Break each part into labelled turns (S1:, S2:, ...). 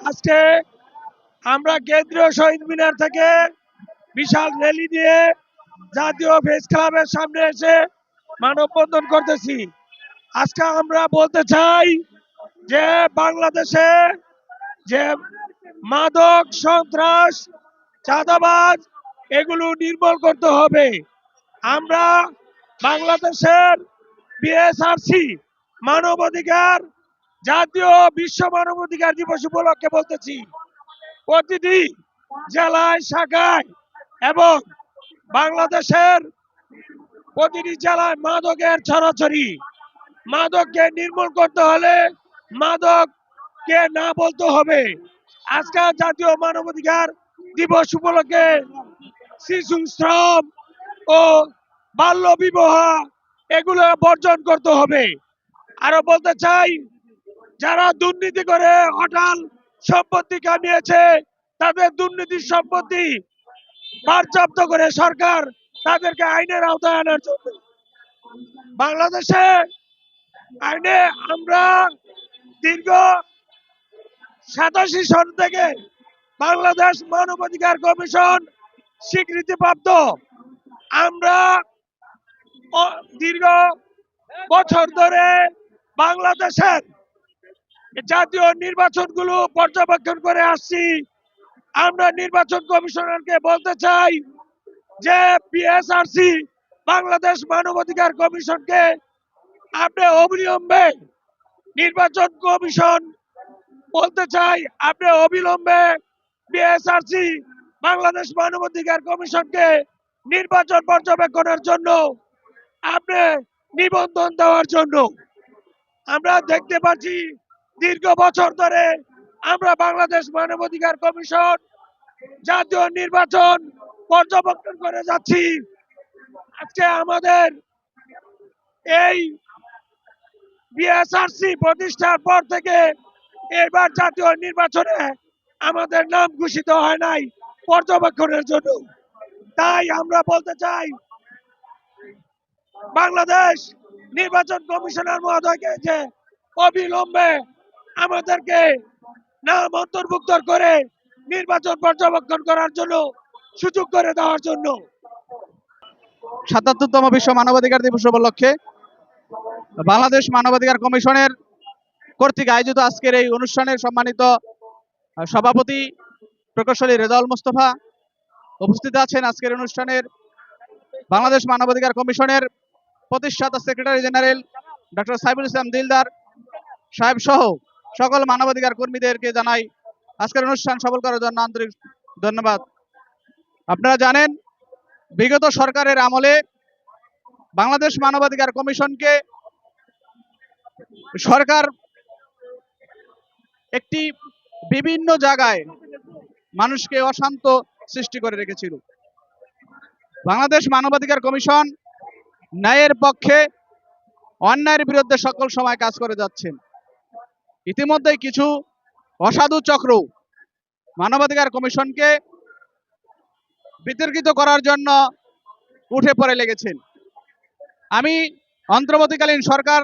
S1: আজকে আমরা কেন্দ্রীয় শহীদ মিনার থেকে বিশাল র্যালি দিয়ে জাতীয় প্রেস ক্লাবের সামনে এসে মানববন্ধন করতেছি। আজকে আমরা বলতে চাই যে বাংলাদেশে যে মাদক, সন্ত্রাস, চাঁদাবাজ, এগুলো নির্মূল করতে হবে। আমরা বাংলাদেশের বিএসআরসি মানবাধিকার জাতীয় বিশ্ব মানবাধিকার দিবস উপলক্ষে বলতেছি, প্রতিটি জেলায়, শাখায় এবং বাংলাদেশের প্রতিটি জেলায় মাদকের ছড়াছড়ি। মাদককে নির্মূল করতে হলে মাদককে না বলতে হবে। আজকাল জাতীয় মানবাধিকার দিবস উপলক্ষে শিশু শ্রম ও বাল্য বিবাহ, এগুলো বর্জন করতে হবে। আরও বলতে চাই যারা দুর্নীতি করে হঠাৎ সম্পত্তি কামিয়েছে তাদের দুর্নীতির সম্পত্তি বারজপ্ত করে সরকার তাদেরকে আইনের আওতায় আনার জন্য। বাংলাদেশে আইনে আমরা দীর্ঘ সাতাশি সন থেকে বাংলাদেশ মানবাধিকার কমিশন স্বীকৃতিপ্রাপ্ত। আমরা দীর্ঘ বছর ধরে বাংলাদেশের জাতীয় নির্বাচনগুলো পর্যবেক্ষণ করে আসছি। আমরা নির্বাচন কমিশনারকে বলতে চাই যে পিএসআরসি বাংলাদেশ মানবাধিকার কমিশনকে আপনি অবিলম্বে নির্বাচন কমিশন বলতে চাই, আপনি অবিলম্বে বিএসআরসি বাংলাদেশ মানবাধিকার কমিশনকে নির্বাচন পর্যবেক্ষণের জন্য আপনি নিবন্ধন দেওয়ার জন্য। আমরা দেখতে পাচ্ছি দীর্ঘ বছর ধরে আমরা বাংলাদেশ মানবাধিকার কমিশন জাতীয় নির্বাচন পর্যবেক্ষণ করে যাচ্ছি। আজকে আমাদের এই বিএসআরসি প্রতিষ্ঠার পর থেকে এবার জাতীয় নির্বাচনে আমাদের নাম ঘোষিত হয় নাই পর্যবেক্ষণের জন্য। তাই আমরা বলতে চাই, বাংলাদেশ নির্বাচন কমিশনার মহোদয়কে যে অবিলম্বে আমাদেরকে নাম অন্তর্ভুক্ত করে নির্বাচন পর্যবেক্ষণ করার জন্য সুযোগ করে দেওয়ার জন্য।
S2: সাতাত্তরতম বিশ্ব মানবাধিকার দিবস উপলক্ষে বাংলাদেশ মানবাধিকার কমিশনের কর্তৃক আয়োজিত আজকের এই অনুষ্ঠানের সম্মানিত সভাপতি প্রকৌশলী রেজাউল মোস্তফা উপস্থিত আছেন আজকের অনুষ্ঠানের বাংলাদেশ মানবাধিকার কমিশনের প্রতিষ্ঠাতা secretary general doctor Saibul Islam Dildar সাহেব সহ সকল মানবাধিকার কর্মীদেরকে জানাই আজকের অনুষ্ঠান সফল করার জন্য আন্তরিক ধন্যবাদ। আপনারা জানেন, বিগত সরকারের আমলে বাংলাদেশ মানবাধিকার কমিশনকে সরকার একটি বিভিন্ন জায়গায় মানুষকে অশান্ত সৃষ্টি করে রেখেছিল। বাংলাদেশ মানবাধিকার কমিশন ন্যায়ের পক্ষে অন্যায়ের বিরুদ্ধে সকল সময় কাজ করে যাচ্ছেন। ইতিমধ্যে কিছু অসাধু চক্র মানবাধিকার কমিশনকে বিতর্কিত করার জন্য উঠে পড়ে লেগেছেন। আমি অন্তর্বর্তীকালীন সরকার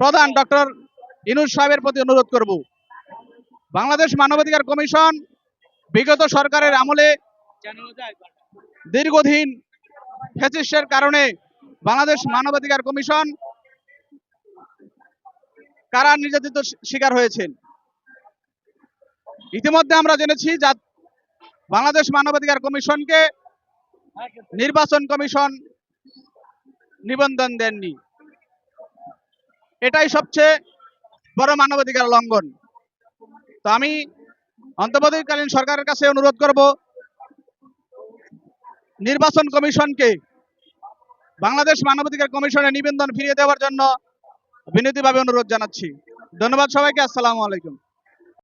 S2: প্রধান ডক্টর ইনুস সাহেবের প্রতি অনুরোধ করব। বাংলাদেশ মানবাধিকার কমিশন বিগত সরকারের আমলে দীর্ঘদিন ফ্যাসিস্টের কারণে বাংলাদেশ মানবাধিকার কমিশন কারা নির্যাতিত শিকার হয়েছেন? ইতিমধ্যে আমরা জেনেছি যা বাংলাদেশ মানবাধিকার কমিশনকে নির্বাচন কমিশন নিবন্ধন দেননি। এটাই সবচেয়ে বড় মানবাধিকার লঙ্ঘন। তো আমি অন্তর্বর্তীকালীন সরকারের কাছে অনুরোধ করব, নির্বাচন কমিশনকে বাংলাদেশ মানবাধিকার কমিশনের নিবন্ধন ফিরিয়ে দেওয়ার জন্য বিনীতভাবে অনুরোধ জানাচ্ছি। ধন্যবাদ সবাইকে আসসালামু আলাইকুম।